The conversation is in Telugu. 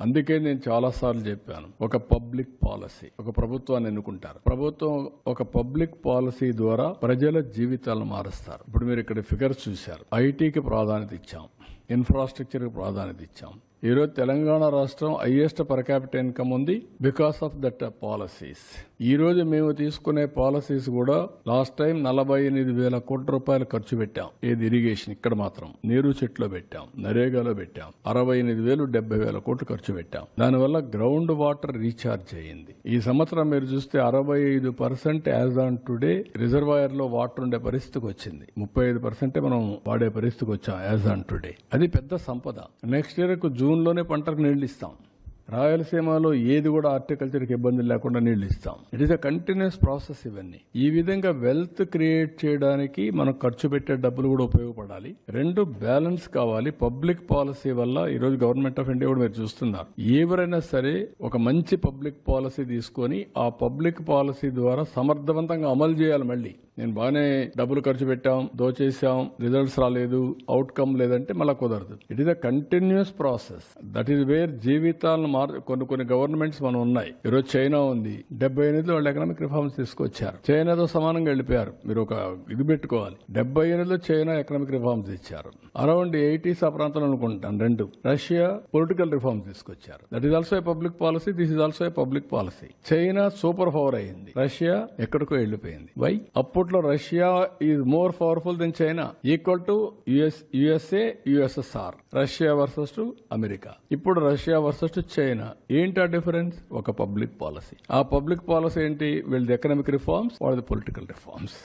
అందుకే నేను చాలా సార్లు చెప్పాను ఒక పబ్లిక్ పాలసీ ఒక ప్రభుత్వాన్ని ఎన్నుకుంటారు. ప్రభుత్వం ఒక పబ్లిక్ పాలసీ ద్వారా ప్రజల జీవితాలను మారుస్తారు. ఇప్పుడు మీరు ఇక్కడ ఫిగర్స్ చూశారు. ఐటీకి ప్రాధాన్యత ఇచ్చాం ఇన్ఫ్రాస్ట్రక్చర్కి ప్రాధాన్యత ఇచ్చాం. ఈరోజు తెలంగాణ రాష్ట్రం హైయెస్ట్ పర్ క్యాపిటల్ ఇన్కమ్ ఉంది బికాస్ ఆఫ్ దట్ పాలసీస్. ఈ రోజు మేము తీసుకునే పాలసీస్ కూడా లాస్ట్ టైం నలభై ఎనిమిది వేల కోట్ల రూపాయలు ఖర్చు పెట్టాం. ఏది ఇరిగేషన్? ఇక్కడ మాత్రం నీరు చెట్లో పెట్టాం నరేగాలో పెట్టాం అరవై ఎనిమిది వేలు డెబ్బై వేల కోట్లు ఖర్చు పెట్టాం. దానివల్ల గ్రౌండ్ వాటర్ రీఛార్జ్ అయ్యింది ఈ సంవత్సరం మీరు చూస్తే అరవై ఐదు పర్సెంట్ యాజ్ ఆన్ టుడే రిజర్వాయర్లో వాటర్ ఉండే పరిస్థితికి వచ్చింది. ముప్పై ఐదు పర్సెంటే మనం వాడే పరిస్థితికి వచ్చాం యాజ్ ఆన్ టుడే. అది పెద్ద సంపద. నెక్స్ట్ ఇయర్ జూన్ జూన్లోనే పంటకు నీళ్ళు ఇస్తాం రాయలసీమలో ఏది కూడా హార్టికల్చర్కి ఇబ్బంది లేకుండా నీళ్ళు ఇస్తాం it is a continuous process ఇవన్నీ. ఈ విధంగా వెల్త్ క్రియేట్ చేయడానికి మనం ఖర్చు పెట్టే డబ్బులు కూడా ఉపయోగపడాలి. రెండు బ్యాలెన్స్ కావాలి. పబ్లిక్ పాలసీ వల్ల ఈ రోజు గవర్నమెంట్ ఆఫ్ ఇండియా కూడా మీరు చూస్తున్నారు. ఎవరైనా సరే ఒక మంచి పబ్లిక్ పాలసీ తీసుకొని ఆ పబ్లిక్ పాలసీ ద్వారా సమర్థవంతంగా అమలు చేయాలి మళ్ళీ. నేను బాగానే డబ్బులు ఖర్చు పెట్టాం దోచేసాం రిజల్ట్స్ రాలేదు అవుట్కమ్ లేదంటే మళ్ళీ కుదరదు. It is a continuous process that is where జీవితాలను మార్ కొన్ని కొన్ని గవర్నమెంట్స్ మనం ఉన్నాయి. ఈరోజు చైనా ఉంది. డెబ్బై ఎనిమిదిలో వాళ్ళు ఎకనామిక్ రిఫార్మ్స్ తీసుకొచ్చారు. చైనాతో సమానంగా వెళ్ళిపోయారు. మీరు ఒక ఇది పెట్టుకోవాలి. డెబ్బై ఎనిమిదిలో చైనా ఎకనామిక్ రిఫార్మ్స్ ఇచ్చారు. అరౌండ్ ఎయిటీస్ ఆ ప్రాంతంలో అనుకుంటాను రెండు. రష్యా పొలిటికల్ రిఫార్మ్స్ తీసుకొచ్చారు. That is also a public policy this is also a public policy China super power అయింది. రష్యా ఎక్కడికో వెళ్ళిపోయింది. వై అప్పుడు అప్పట్లో Russia is more powerful then China equal to US USA USSR Russia versus to America. ఇప్పుడు రష్యా వర్సెస్ టు చైనా ఏంటి ఆ డిఫరెన్స్ ఒక పబ్లిక్ పాలసీ ఆ పబ్లిక్ పాలసీ ఏంటి? వీళ్ళది ఎకనామిక్ రిఫార్మ్స్ వాళ్ళది పొలిటికల్ రిఫార్మ్స్